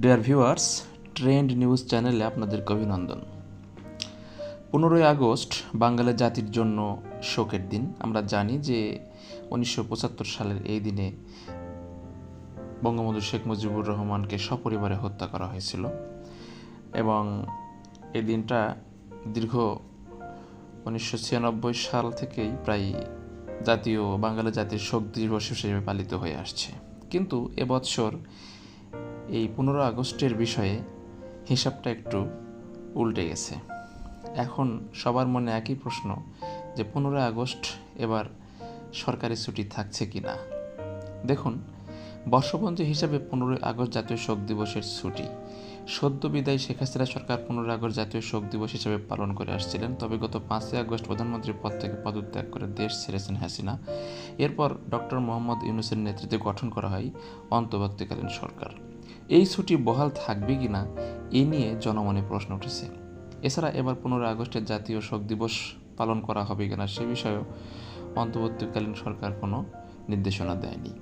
Dear viewers trend news চ্যানেলে আপনাদেরকে অভিনন্দন। পনেরোই আগস্ট, বাঙালি জাতির জন্য শোকের দিন। আমরা জানি যে উনিশশো পঁচাত্তর সালের এই দিনে বঙ্গবন্ধু শেখ মুজিবুর রহমানকে সপরিবারে হত্যা করা হয়েছিল এবং এই দিনটা দীর্ঘ উনিশশো ছিয়ানব্বই সাল থেকেই প্রায় জাতীয়, বাঙালি জাতির শোক দিবস হিসেবে পালিত হয়ে আসছে। কিন্তু এবছর এই পনেরো আগস্টের বিষয়ে হিসাবটা একটু উল্টে গেছে। এখন সবার মনে একই প্রশ্ন যে পনেরোই আগস্ট এবার সরকারি ছুটি থাকছে কি না? দেখুন, বর্ষপঞ্জি হিসাবে পনেরোই আগস্ট জাতীয় শোক দিবসের ছুটি। সদ্য বিদায় শেখ হাসিনা সরকার পনেরোই আগস্ট জাতীয় শোক দিবস হিসেবে পালন করে আসছিলেন, তবে গত পাঁচই আগস্ট প্রধানমন্ত্রীর পদ থেকে পদত্যাগ করে দেশ ছেড়েছেন হাসিনা। এরপর ডক্টর মোহাম্মদ ইউনুসের নেতৃত্বে গঠন করা হয় অন্তর্বর্তীকালীন সরকার। এই ছুটি বহাল থাকবে কি না, এ নিয়ে জনমনে প্রশ্ন উঠেছে। এছাড়া এবার পনেরোই আগস্টের জাতীয় শোক দিবস পালন করা হবে কিনা সে বিষয়েও অন্তর্বর্তীকালীন সরকার কোনো নির্দেশনা দেয়নি।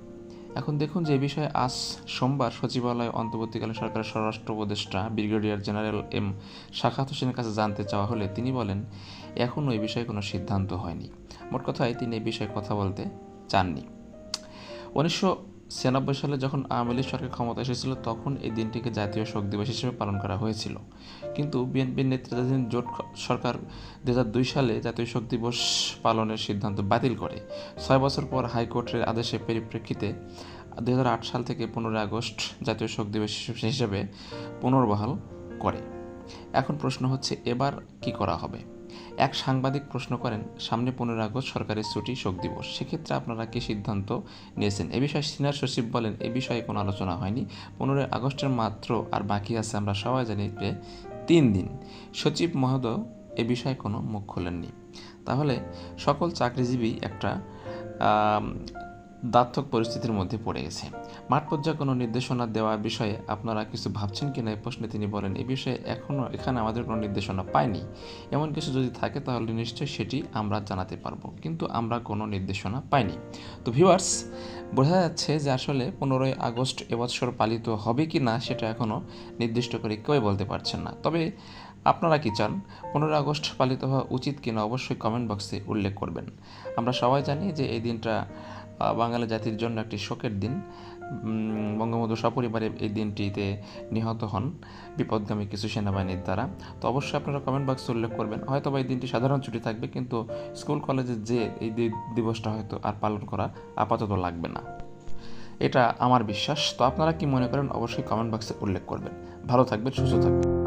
এখন দেখুন যে বিষয়ে আজ সোমবার সচিবালয় অন্তর্বর্তীকালীন সরকারের স্বরাষ্ট্র উপদেষ্টা, ব্রিগেডিয়ার জেনারেল এম শাখাত হোসেনের কাছে জানতে চাওয়া হলে তিনি বলেন এখনও এই বিষয়ে কোনো সিদ্ধান্ত হয়নি। মোট কথায় তিনি এই বিষয়ে কথা বলতে চাননি। উনিশশো ছিয়ানব্বই সালে যখন আওয়ামী লীগ সরকার ক্ষমতা এসেছিল, তখন এই দিনটিকে জাতীয় শোক দিবস হিসেবে পালন করা হয়েছিল। কিন্তু বিএনপির নেতৃত্বাধীন জোট সরকার দু দুই সালে জাতীয় শোক দিবস পালনের সিদ্ধান্ত বাতিল করে। ছয় বছর পর হাইকোর্টের আদেশের পরিপ্রেক্ষিতে দু হাজার আট সাল থেকে পনেরোই আগস্ট জাতীয় শোক দিবস হিসেবে পুনর্বহাল করে। এখন প্রশ্ন হচ্ছে, এবার কি করা হবে? এক সাংবাদিক প্রশ্ন করেন, সামনে পনেরোই আগস্ট সরকারের ছুটি, শোক দিবস। সেক্ষেত্রে আপনারা কি সিদ্ধান্ত নিয়েছেন? এ বিষয়ে সিনিয়র সচিব বলেন, এ বিষয়ে কোনো আলোচনা হয়নি। পনেরোই আগস্টের মাত্র আর বাকি আছে আমরা সবাই জানি যে তিন দিন। সচিব মহোদয় এ বিষয়ে কোনো মুখ খোলেননি। তাহলে সকল চাকরিজীবী একটা দার্থক পরিস্থিতির মধ্যে পড়ে গেছে। মাঠ পর্যায়ে কোনো নির্দেশনা দেওয়ার বিষয়ে আপনারা কিছু ভাবছেন কিনা এই প্রশ্নে তিনি বলেন, এ বিষয়ে এখনও এখানে আমাদের কোনো নির্দেশনা পাইনি এমন কিছু যদি থাকে তাহলে নিশ্চয়ই সেটি আমরা জানাতে পারব, কিন্তু আমরা কোনো নির্দেশনা পাইনি। তো ভিউয়ার্স বোঝা যাচ্ছে যে আসলে পনেরোই আগস্ট এবছর পালিত হবে কি না সেটা এখনও নির্দিষ্ট করে কেউই বলতে পারছেন না। তবে আপনারা কি চান, পনেরোই আগস্ট পালিত হওয়া উচিত কিনা অবশ্যই কমেন্ট বক্সে উল্লেখ করবেন। আমরা সবাই জানি যে এই দিনটা বাঙালি জাতির জন্য একটি শোকের দিন। বঙ্গবন্ধু সপরিবারে এই দিনটিতে নিহত হন বিপদগামী কিছু সেনাবাহিনীর দ্বারা। তো অবশ্যই আপনারা কমেন্ট বক্সে উল্লেখ করবেন। হয়তো বা এই দিনটি সাধারণ ছুটি থাকবে, কিন্তু স্কুল, কলেজে যে এই দিবসটা হয়তো আর পালন করা আপাতত লাগবে না। এটা আমার বিশ্বাস। তো আপনারা কি মনে করেন, অবশ্যই কমেন্ট বক্সে উল্লেখ করবেন। ভালো থাকবেন, সুস্থ থাকবেন।